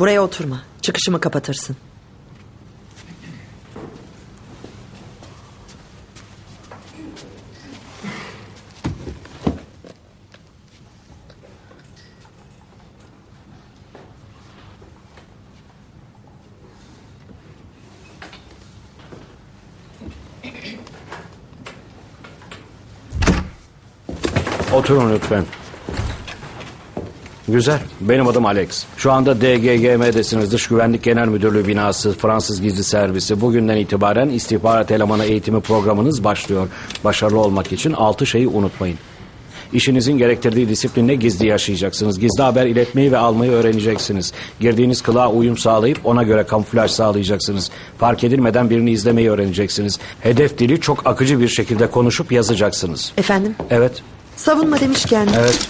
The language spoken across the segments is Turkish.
Buraya oturma. Çıkışımı kapatırsın. Oturun lütfen. Güzel. Benim adım Alex. Şu anda DGGM'desiniz. Dış Güvenlik Genel Müdürlüğü binası, Fransız Gizli Servisi. Bugünden itibaren istihbarat elemanı eğitimi programınız başlıyor. Başarılı olmak için altı şeyi unutmayın. İşinizin gerektirdiği disiplinle gizli yaşayacaksınız. Gizli haber iletmeyi ve almayı öğreneceksiniz. Girdiğiniz kılığa uyum sağlayıp ona göre kamuflaj sağlayacaksınız. Fark edilmeden birini izlemeyi öğreneceksiniz. Hedef dili çok akıcı bir şekilde konuşup yazacaksınız. Efendim? Evet, Savunma demişken. evet.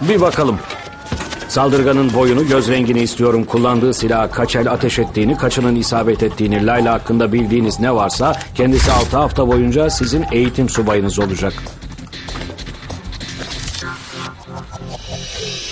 Bir bakalım. Saldırganın boyunu, göz rengini istiyorum. Kullandığı silah kaç el ateş ettiğini, kaçının isabet ettiğini, Layla hakkında bildiğiniz ne varsa kendisi 6 hafta boyunca sizin eğitim subayınız olacak.